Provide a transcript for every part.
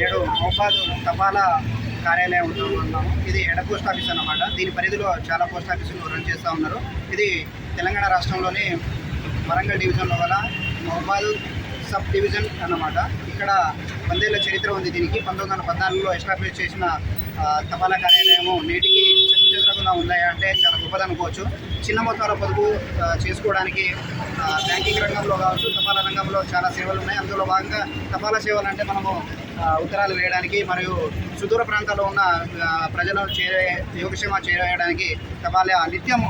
నేడు మోపాదు తపాలా కార్యాలయం ఉన్నాము ఇది హెడ్ పోస్ట్ ఆఫీస్ అన్నమాట. దీని పరిధిలో చాలా పోస్ట్ ఆఫీసులు రన్ చేస్తూ ఉన్నారు. ఇది తెలంగాణ రాష్ట్రంలోని వరంగల్ డివిజన్లో గల మహబాద్ సబ్ డివిజన్ అన్నమాట. ఇక్కడ వందేళ్ళ చరిత్ర ఉంది దీనికి. పంతొమ్మిది వందల పద్నాలుగులో ఎస్టాబ్లిష్ చేసిన తపాలా కార్యాలయము నేటికి చెక్కు చెదరకుండా అంటే చాలా గొప్పదనుకోవచ్చు. చిన్న మొత్తాల పొదుపు చేసుకోవడానికి బ్యాంకింగ్ రంగంలో కావచ్చు తపాలా రంగంలో చాలా సేవలు ఉన్నాయి. అందులో భాగంగా తపాలా సేవలు అంటే మనము ఉత్తరాలు వేయడానికి మరియు సుదూర ప్రాంతాల్లో ఉన్న ప్రజలను చేరే యోగక్షేమ చేయడానికి తపాలా నిత్యం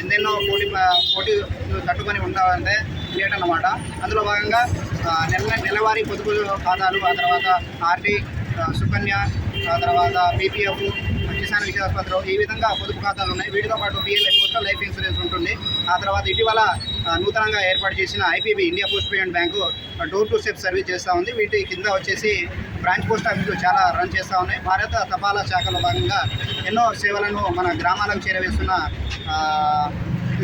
ఎన్నెన్నో పోటీ పోటీ తట్టుకొని ఉండాలంటే క్రియేట్ అనమాట అందులో భాగంగా నెల నెలవారీ పొదుపు ఖాతాలు ఆ తర్వాత ఆర్డీ సుకన్య ఆ తర్వాత పీపీఎఫ్ కిసాన్ వికాస్ పత్రం ఈ విధంగా పొదుపు ఖాతాలు ఉన్నాయి. వీటితో పాటు పిఎల్ఐ పోస్టల్ లైఫ్ ఇన్సూరెన్స్ ఉంటుంది. ఆ తర్వాత ఇటీవల నూతనంగా ఏర్పాటు చేసిన IPB India post payment bank door to step service చేస్తూ ఉంది. వీటి కింద వచ్చేసి బ్రాంచ్ పోస్ట్ ఆఫీసులు చాలా రన్ చేస్తూ ఉన్నాయి. భారత తపాలా శాఖలో భాగంగా ఎన్నో సేవలను మన గ్రామాలకు చేరవేస్తున్న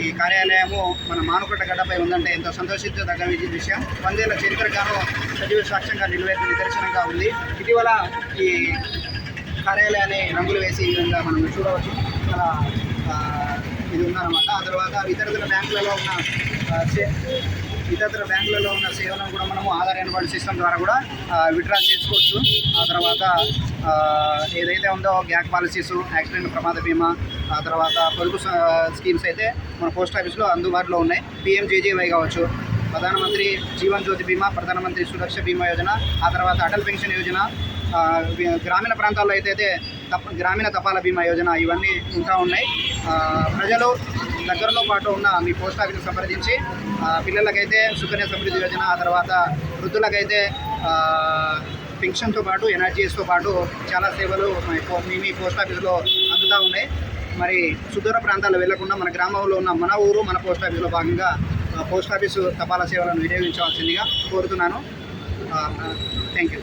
ఈ కార్యాలయము మన మానుకొండ గడ్డపై ఉందంటే ఎంతో సంతోషించదగ్గ వి- విషయం. వందేళ్ళ చరిత్రగాను సజీవ సాక్ష్యంగా నిలువెత్తు నిదర్శనంగా ఉంది. ఇటీవల ఈ కార్యాలయాన్ని రంగులు వేసి ఈ విధంగా మనం చూడవచ్చు. చాలా ఇది ఉందన్నమాట. ఆ తర్వాత ఇతర బ్యాంకులలో ఉన్న ఇతరతర బ్యాంకులలో ఉన్న సేవలను కూడా మనము ఆధార్ ఎన్రోల్ సిస్టమ్ ద్వారా కూడా విత్డ్రా చేసుకోవచ్చు. ఆ తర్వాత ఏదైతే ఉందో గ్యాక్ పాలసీస్ యాక్సిడెంట్ ప్రమాద బీమా ఆ తర్వాత పొదుపు స్కీమ్స్ అయితే మన పోస్ట్ ఆఫీస్లో అందుబాటులో ఉన్నాయి. పిఎంజేజేవై కావచ్చు ప్రధానమంత్రి జీవన్ జ్యోతి బీమా ప్రధానమంత్రి సురక్ష బీమా యోజన ఆ తర్వాత అటల్ పెన్షన్ యోజన గ్రామీణ ప్రాంతాల్లో అయితే తప్ప గ్రామీణ తపాల బీమా యోజన ఇవన్నీ ఉంటా ఉన్నాయి. ప్రజలు దగ్గరలో పాటు ఉన్న మీ పోస్ట్ ఆఫీస్ సంప్రదించి పిల్లలకైతే సుకన్య సమృద్ధి యోజన ఆ తర్వాత వృద్ధులకైతే పెన్షన్తో పాటు ఎనర్జీస్తో పాటు చాలా సేవలు మీ మీ పోస్ట్ ఆఫీస్లో అందుతూ ఉన్నాయి. మరి సుదూర ప్రాంతాల్లో వెళ్ళకుండా మన గ్రామంలో ఉన్న మన ఊరు మన పోస్ట్ ఆఫీస్లో భాగంగా పోస్ట్ ఆఫీసు తపాలా సేవలను వినియోగించవలసిందిగా కోరుతున్నాను. Thank you